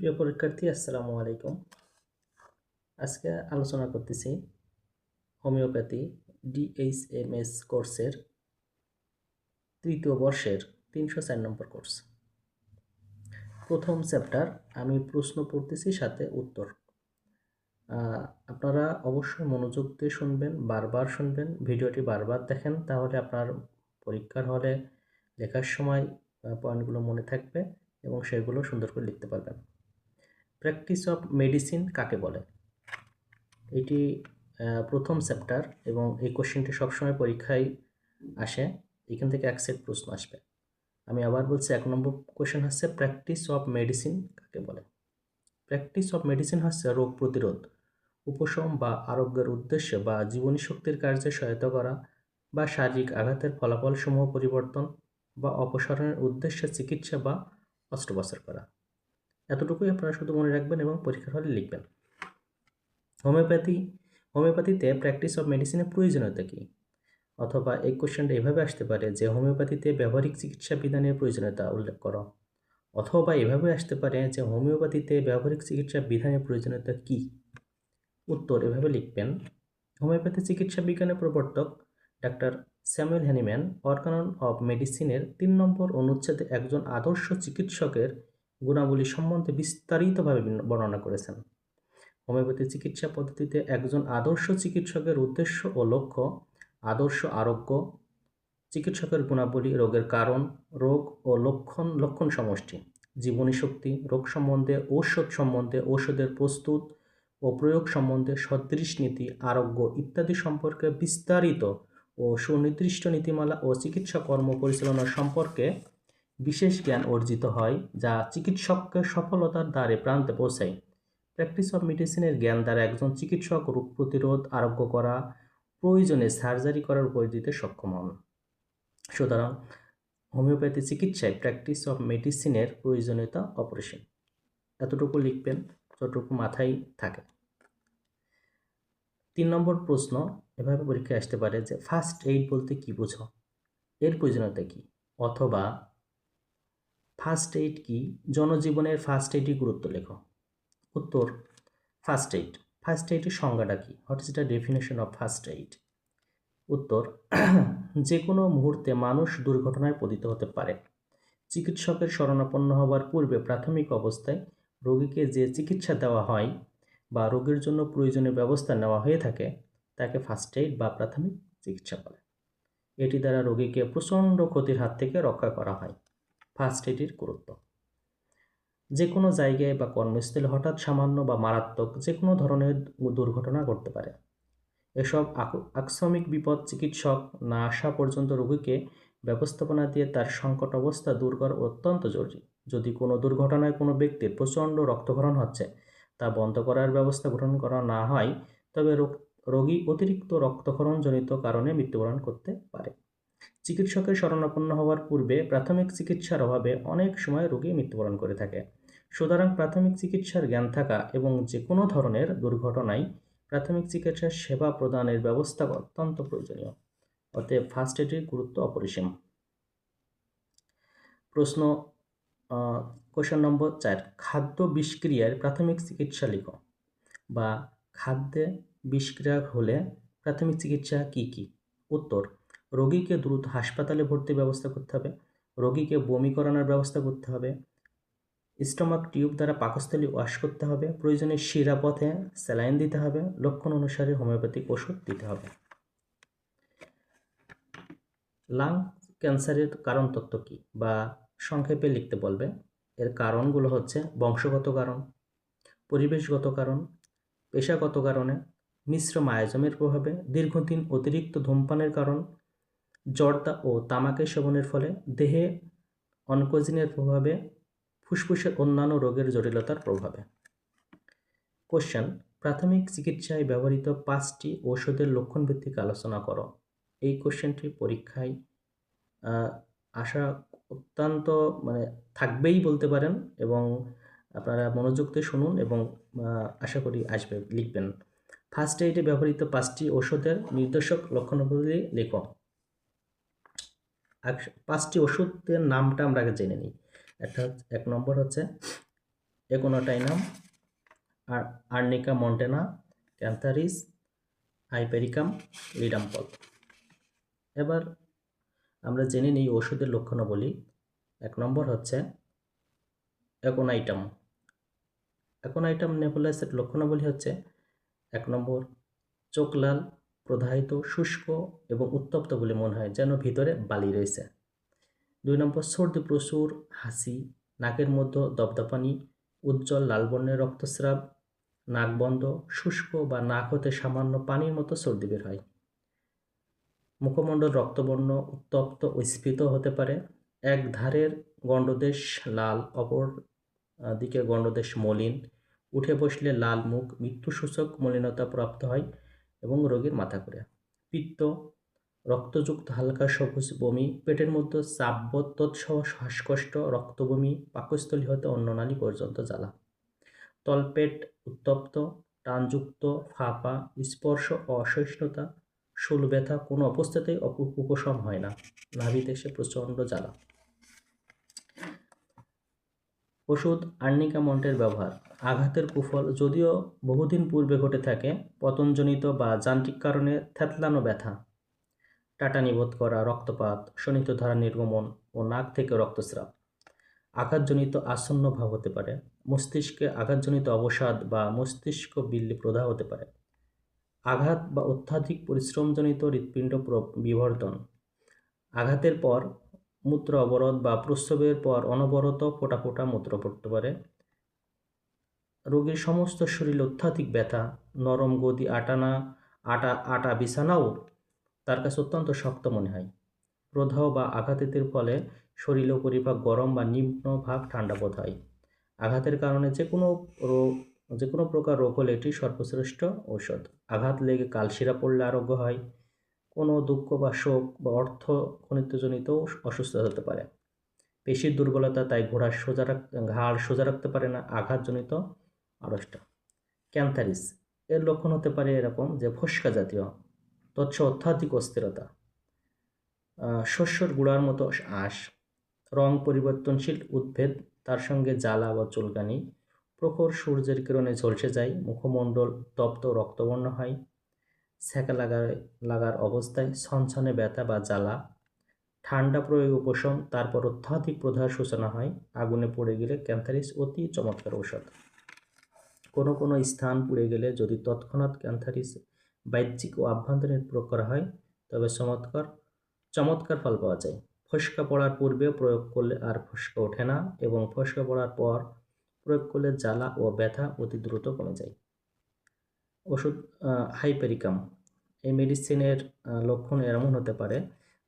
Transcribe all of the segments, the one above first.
প্রিয় পরীক্ষার্থী, আসসালামু আলাইকুম। আজকে আলোচনা করতেছি হোমিওপ্যাথি ডিএইচএমএস কোর্সের তৃতীয় বর্ষের তিনশো চার নম্বর কোর্স। প্রথম চ্যাপ্টার আমি প্রশ্ন পড়তেছি, সাথে উত্তর। আপনারা অবশ্যই মনোযোগ দিয়ে শুনবেন, বারবার শুনবেন, ভিডিওটি বারবার দেখেন, তাহলে আপনার পরীক্ষার হলে লেখার সময় পয়েন্টগুলো মনে থাকবে এবং সেগুলো সুন্দর করে লিখতে পারবেন। প্র্যাকটিস অফ মেডিসিন কাকে বলে? এটি প্রথম চ্যাপ্টার এবং এই কোশ্চেনটি সবসময় পরীক্ষায় আসে, এখান থেকে এক সেট প্রশ্ন আসবে। আমি আবার বলছি, এক নম্বর কোশ্চেন হচ্ছে, প্র্যাকটিস অফ মেডিসিন কাকে বলে? প্র্যাকটিস অফ মেডিসিন হচ্ছে রোগ প্রতিরোধ, উপশম বা আরোগ্যের উদ্দেশ্যে বা জীবনী শক্তির কার্যে সহায়তা করা বা শারীরিক আঘাতের ফলাফলসমূহ পরিবর্তন বা অপসারণের উদ্দেশ্যে চিকিৎসা বা অস্ত্রোপচার করা। এতটুকুই আপনারা শুধু মনে রাখবেন এবং পরীক্ষার হলে লিখবেন। হোমিওপ্যাথি, হোমিওপ্যাথিতে প্র্যাকটিস অফ মেডিসিনের প্রয়োজনীয়তা কী? অথবা এই কোশ্চেনটা এভাবে আসতে পারে যে, হোমিওপ্যাথিতে ব্যবহারিক চিকিৎসা বিধানের প্রয়োজনীয়তা উল্লেখ করো। অথবা এভাবে আসতে পারে যে, হোমিওপ্যাথিতে ব্যবহারিক চিকিৎসা বিধানের প্রয়োজনীয়তা কী? উত্তর এভাবে লিখবেন। হোমিওপ্যাথি চিকিৎসা বিজ্ঞানের প্রবর্তক doctor Samuel Hahnemann Organon of মেডিসিনের তিন নম্বর অনুচ্ছেদে একজন আদর্শ চিকিৎসকের গুণাবলী সম্বন্ধে বিস্তারিতভাবে বর্ণনা করেছেন। হোমিওপ্যাথি চিকিৎসা পদ্ধতিতে একজন আদর্শ চিকিৎসকের উদ্দেশ্য ও লক্ষ্য, আদর্শ আরোগ্য, চিকিৎসকের গুণাবলী, রোগের কারণ, রোগ ও লক্ষণ লক্ষণ সমষ্টি, জীবনী শক্তি, রোগ সম্বন্ধে, ঔষধ সম্বন্ধে, ঔষধের প্রস্তুত ও প্রয়োগ সম্বন্ধে, সদৃশ নীতি, আরোগ্য ইত্যাদি সম্পর্কে বিস্তারিত ও সুনির্দিষ্ট নীতিমালা ও চিকিৎসা কর্ম পরিচালনা সম্পর্কে বিশেষ জ্ঞান অর্জিত হয়, যা চিকিৎসককে সফলতার দ্বারে প্রান্তে পৌঁছায়। প্র্যাকটিস অফ মেডিসিনের জ্ঞান দ্বারা একজন চিকিৎসক রোগ প্রতিরোধ, আরোগ্য করা, প্রয়োজনে সার্জারি করার উপর দিতে সক্ষম হন। সুতরাং, হোমিওপ্যাথি চিকিৎসায় প্র্যাকটিস অফ মেডিসিনের প্রয়োজনীয়তা অপরিসীম। এতটুকু লিখবেন, যতটুকু মাথায় থাকে। তিন নম্বর প্রশ্ন, এভাবে পরীক্ষায় আসতে পারে যে, ফার্স্ট এইড বলতে কি বোঝো? এর প্রয়োজনীয়তা কি? অথবা ফার্স্ট এইড কি? জনজীবনের ফার্স্ট এইডই গুরুত্ব লেখো। উত্তর ফার্স্ট এইড ফার্স্ট এইডের সংজ্ঞাটা কি? What is the definition of first aid উত্তর যে কোনো মুহূর্তে মানুষ দুর্ঘটনায় পতিত হতে পারে। চিকিৎসকের শরণাপন্ন হওয়ার পূর্বে প্রাথমিক অবস্থায় রোগীকে যে চিকিৎসা দেওয়া হয় বা রোগীর জন্য প্রয়োজনীয় ব্যবস্থা নেওয়া হয়ে থাকে, তাকে ফার্স্ট এইড বা প্রাথমিক চিকিৎসা বলে। এটি দ্বারা রোগীকে প্রচণ্ড ক্ষতির হাত থেকে রক্ষা করা হয়। ফার্স্ট এইডের গুরুত্ব। যে কোনো জায়গায় বা কর্মস্থলে হঠাৎ সামান্য বা মারাত্মক যে কোনো ধরনের দুর্ঘটনা ঘটতে পারে। এসব আক- আকস্মিক বিপদ চিকিৎসক না আসা পর্যন্ত রোগীকে ব্যবস্থাপনা দিয়ে তার সংকট অবস্থা দূর করা অত্যন্ত জরুরি। যদি কোনো দুর্ঘটনায় কোনো ব্যক্তির প্রচণ্ড রক্তক্ষরণ হচ্ছে, তা বন্ধ করার ব্যবস্থা গ্রহণ করা না হয়, তবে রোগ- রোগী অতিরিক্ত রক্তক্ষরণজনিত কারণে মৃত্যুবরণ করতে পারে। চিকিৎসকের শরণাপন্ন হওয়ার পূর্বে প্রাথমিক চিকিৎসার অভাবে অনেক সময় রোগী মৃত্যুবরণ করে থাকে। সুতরাং প্রাথমিক চিকিৎসার জ্ঞান থাকা এবং যে কোনো ধরনের দুর্ঘটনায় প্রাথমিক চিকিৎসার সেবা প্রদানের ব্যবস্থা অত্যন্ত প্রয়োজনীয়। অতএব ফার্স্ট এডের গুরুত্ব অপরিসীম। প্রশ্ন কোশ্চেন নম্বর চার, খাদ্য বিষক্রিয়ার প্রাথমিক চিকিৎসা লিখো বা খাদ্যে বিষক্রিয়া হলে প্রাথমিক চিকিৎসা কি কি? উত্তর রোগীকে দ্রুত হাসপাতালে ভর্তির ব্যবস্থা করতে হবে, রোগীকে বমি করানোর ব্যবস্থা করতে হবে, স্টোমাক টিউব দ্বারা পাকস্থলী ওয়াশ করতে হবে, প্রয়োজনে শিরা পথে স্যালাইন দিতে হবে, লক্ষণ অনুসারে হোমিওপ্যাথিক ওষুধ দিতে হবে। লাং ক্যান্সারের কারণ তত্ত্ব কী বা সংক্ষেপে লিখতে বলবে, এর কারণগুলো হচ্ছে বংশগত কারণ, পরিবেশগত কারণ, পেশাগত কারণে, মিশ্র মায়াজমের প্রভাবে, দীর্ঘদিন অতিরিক্ত ধূমপানের কারণ জর্দা ও তামাকের সেবনের ফলে দেহে অনকোজিনের প্রভাবে ফুসফুসের অন্যান্য রোগের জটিলতার প্রভাবে। কোশ্চেন প্রাথমিক চিকিৎসায় ব্যবহৃত পাঁচটি ঔষধের লক্ষণভিত্তিক আলোচনা করো। এই কোশ্চেনটি পরীক্ষায় আসা অত্যন্ত মানে থাকবেই বলতে পারেন এবং আপনারা মনোযোগ দিয়ে শুনুন এবং আশা করি আসবে, লিখবেন। ফার্স্ট এইডে ব্যবহৃত পাঁচটি ওষুধের নির্দেশক লক্ষণাবলী লেখো। পাঁচটি ওষুধের নামটা আমরা আগে জেনে নিই। একটা এক নম্বর হচ্ছে একোনাটাইনাম আর arnica montana cantharis hypericum ledum pal এবার আমরা জেনে নিই ওষুধের লক্ষণাবলী। এক নম্বর হচ্ছে অ্যাকোনাইটাম অ্যাকোনাইটাম নেবুলাসের লক্ষণাবলী হচ্ছে, এক নম্বর চোখ লাল প্রদাহিত শুষ্ক এবং উত্তপ্ত বলে মনে হয়, যেন ভিতরে বালি রয়েছে। দুই নম্বর, সর্দি, প্রচুর হাসি, নাকের মধ্যে দপদপানি উজ্জ্বল লাল বর্ণের রক্তস্রাব, নাক বন্ধ, শুষ্ক বা নাক হতে সামান্য পানির মতো সর্দি বের হয়। মুখমণ্ডল রক্তবর্ণ, উত্তপ্ত ও স্ফীত হতে পারে। এক ধারের গণ্ডদেশ লাল, অপর দিকে গণ্ডদেশ মলিন। উঠে বসলে লাল মুখ, মৃত্যুসূচক মলিনতা প্রাপ্ত হয়। এবং রোগীর মাথা করে পিত্ত, রক্তযুক্ত হালকা সবুজ বমি, পেটের মধ্যে চাপবোধ তৎসহ শ্বাসকষ্ট, রক্তবমি, পাকস্থলী হতে অন্য নালী পর্যন্ত জ্বালা। তলপেট উত্তপ্ত, টানযুক্ত, ফাঁপা, স্পর্শ অসহিষ্ণুতা, শুল ব্যথা কোনো অবস্থাতেই উপশম হয় না। নাভিতে এসে প্রচণ্ড জ্বালা। ওষুধ আর্নিকা মন্টের ব্যবহার। আঘাতের কুফল যদিও বহুদিন পূর্বে ঘটে থাকে, পতনজনিত বা যান্ত্রিক কারণে থ্যাতলানো ব্যথা। টাটা নিবোধ করা, রক্তপাত শনিত ধারা নির্গমন ও নাক থেকে রক্তস্রাব। আঘাতজনিত আসন্ন ভাব হতে পারে, মস্তিষ্কে আঘাতজনিত অবসাদ বা মস্তিষ্ক বিল্লি প্রদাহ হতে পারে। আঘাত বা অত্যাধিক পরিশ্রমজনিত হৃৎপিণ্ড বিবর্তন আঘাতের পর মূত্র অবরোধ বা প্রস্রবের পর অনবরত ফোটা ফোটা মূত্র পড়তে পারে। রোগীর সমস্ত শরীর অত্যাধিক ব্যথা, নরম গদি আটানা, আটা আটা বিছানাও তার কাছে অত্যন্ত শক্ত মনে হয়। প্রদাহ বা আঘাতের ফলে শরীর পরিভাগ গরম বা নিম্ন ভাগ ঠান্ডা বোধ হয়। আঘাতের কারণে যে কোনো রোগ যে কোনো প্রকার রোগ হলে এটি সর্বশ্রেষ্ঠ ঔষধ। আঘাত লেগে কালশিরা পড়লে আরোগ্য হয়। কোনো দুঃখ বা শোক বা অর্থ খনিতজনিত অসুস্থতা হতে পারে। পেশির দুর্বলতা তাই ঘোড়ার সোজা রাখ, ঘাড় সোজা রাখতে পারে না, আঘাতজনিত আড়সটা ক্যান্থারিস, এর লক্ষণ হতে পারে এরকম যে ফস্কা জাতীয়, তৎস অত্যাধিক অস্থিরতা। শস্যর গুড়ার মতো আঁশ, রং পরিবর্তনশীল উদ্ভেদ, তার সঙ্গে জ্বালা বা চুলকানি, প্রখর সূর্যের কিরণে ঝলসে যায়, মুখমণ্ডল তপ্ত রক্তবর্ণ হয় সেকা লাগার লাগার অবস্থায় ছনছনে ব্যথা বা জ্বালা, ঠান্ডা প্রয়োগ উপশম, তারপর অত্যাধিক প্রধার সূচনা হয়, আগুনে পড়ে গেলে ক্যান্থারিস অতি চমৎকার ঔষধ। কোনো কোনো স্থান পুড়ে গেলে যদি তৎক্ষণাৎ ক্যান্থারিস বাহ্যিক ও আভ্যন্তরীণ প্রয়োগ করা হয়, তবে চমৎকার চমৎকার ফল পাওয়া যায়। ফসকা পড়ার পূর্বে প্রয়োগ করলে আর ফসকা ওঠে না এবং ফসকা পড়ার পর প্রয়োগ করলে জ্বালা ও ব্যথা অতি দ্রুত কমে যায়। ওষুধ হাইপেরিকাম। এই মেডিসিনের লক্ষণ এমন হতে পারে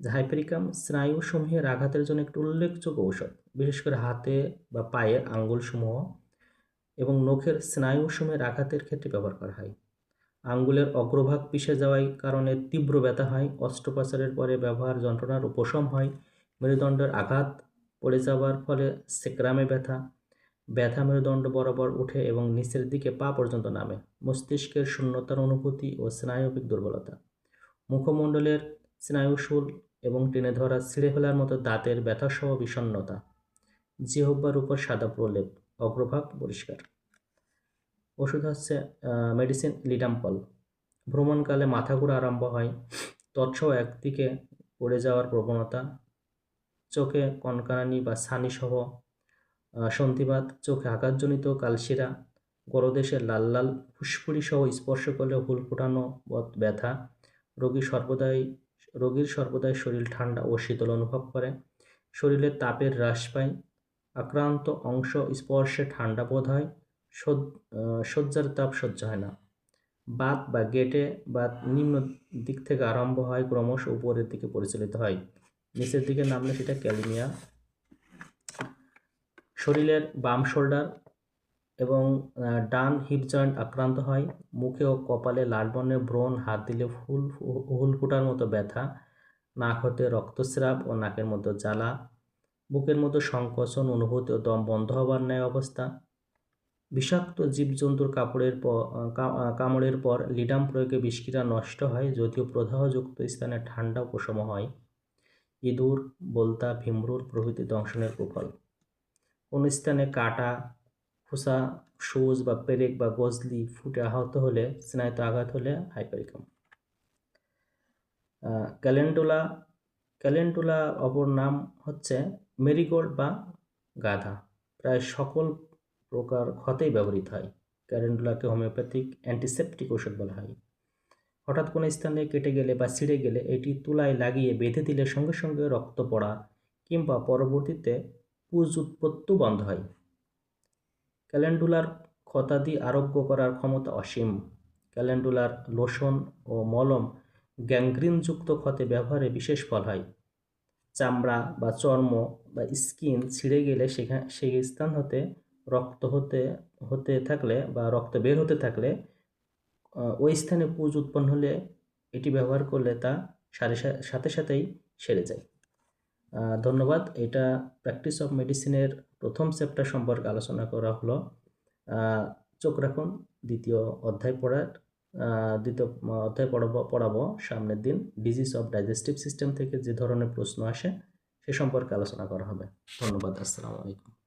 যে হাইপেরিকাম স্নায়ুসমূহের আঘাতের জন্য একটি উল্লেখযোগ্য ঔষধ, বিশেষ করে হাতে বা পায়ের আঙ্গুলসমূহ এবং নখের স্নায়ুসমূহের আঘাতের ক্ষেত্রে ব্যবহার করা হয়। আঙ্গুলের অগ্রভাগ পিষে যাওয়ার কারণে তীব্র ব্যথা হয়, অস্ত্রোপচারের পরে ব্যবহার যন্ত্রণার উপশম হয়, মেরুদণ্ডের আঘাত পড়ে যাওয়ার ফলে সেক্রামে ব্যথা ব্যথা মেরুদণ্ড বরাবর উঠে এবং নিচের দিকে পা পর্যন্ত নামে। মস্তিষ্কের শূন্যতার অনুভূতি ও স্নায়বিক দুর্বলতা। মুখমণ্ডলের স্নায়ুশুল এবং টেনে ধরা ছিঁড়ে ফেলার মতো দাঁতের ব্যথাসহ বিষণ্নতা জিহব্বার উপর সাদা প্রলেপ। অগ্রভাগ পরিষ্কার। ওষুধ হচ্ছে মেডিসিন লিডাম্পল ভ্রমণকালে মাথা ঘুরা আরম্ভ হয়। তৎসহ একদিকে পড়ে যাওয়ার প্রবণতা। চোখে কনকানি বা ছানিসহ সন্ধিবাত চোখে আঘাতজনিত কালশিরা গরদেশে লাল লাল ফুসফুরি সহ স্পর্শ করলে হুল ফোটানো ব্যথা রোগী সর্বদাই, রোগীর সর্বদাই শরীর ঠান্ডা ও শীতল অনুভব করে। শরীরের তাপের হ্রাস পায়। আক্রান্ত অংশ স্পর্শে ঠান্ডা বোধ হয়। শয্যার তাপ সহ্য হয় না। বাত বা গেটে বা নিম্ন দিক থেকে আরম্ভ হয়, ক্রমশ উপরের দিকে পরিচালিত হয়। নিচের দিকে নামলে সেটা ক্যালিমিয়া। শরীরের বাম শোল্ডার এবং ডান হিপ জয়েন্ট আক্রান্ত হয়। মুখে ও কপালে লাল বর্ণের ব্রণ, হাত দিলে ফুল, হুল ফুটার মতো ব্যথা, নাক হতে রক্তস্রাব ও নাকের মধ্যে জ্বালা, বুকের মতো সংকোচন, অনুভূতি ও দম বন্ধ হবার ন্যায় অবস্থা। বিষাক্ত জীবজন্তুর কাপড়ের কামড়ের পর লিডাম প্রয়োগে বিষক্রিয়া নষ্ট হয়, যদিও প্রদাহযুক্ত স্থানে ঠান্ডা উপশম হয়। ইঁদুর, বলতা, ভীমরুল প্রভৃতি দংশনের কুফল কোন স্থানে কাটা, খোসা সুজ বা পেরেক বা গজলি ফুটে আহত হলে, স্নায়ুতে আঘাত হলে হাইপারিকাম। ক্যালেন্ডুলা ক্যালেন্ডুলা অপর নাম হচ্ছে মেরিগোল্ড বা গাধা। প্রায় সকল প্রকার ক্ষতেই ব্যবহৃত হয়। ক্যালেন্ডুলাকে হোমিওপ্যাথিক অ্যান্টিসেপটিক ওষুধ বলা হয়। হঠাৎ কোনো স্থানে কেটে গেলে বা ছিঁড়ে গেলে এটি তুলায় লাগিয়ে বেঁধে দিলে সঙ্গে সঙ্গে রক্ত পড়া কিংবা পরবর্তীতে পুজ উৎপত্তিও বন্ধ হয়। ক্যালেন্ডুলার ক্ষতাদি আরোগ্য করার ক্ষমতা অসীম। ক্যালেন্ডুলার লোশন ও মলম গ্যাংগ্রিনযুক্ত ক্ষতে ব্যবহারে বিশেষ ফল হয়। চামড়া বা চর্ম বা স্কিন ছিঁড়ে গেলে সেখানে সেই স্থান হতে রক্ত হতে হতে থাকলে বা রক্ত বের হতে থাকলে ওই স্থানে পুজ উৎপন্ন হলে এটি ব্যবহার করলে তা সাথে সাথেই সেরে যায়। ধন্যবাদ। এটা প্র্যাকটিস অফ মেডিসিনের প্রথম চ্যাপ্টার সম্পর্কে আলোচনা করা হলো। চোখ রাখুন, দ্বিতীয় অধ্যায় পড়ার দ্বিতীয় অধ্যায় পড়াবো পড়াবো, সামনের দিন। ডিজিজ অফ ডাইজেস্টিভ সিস্টেম থেকে যে ধরনের প্রশ্ন আসে, সে সম্পর্কে আলোচনা করা হবে। ধন্যবাদ, আসসালামু আলাইকুম।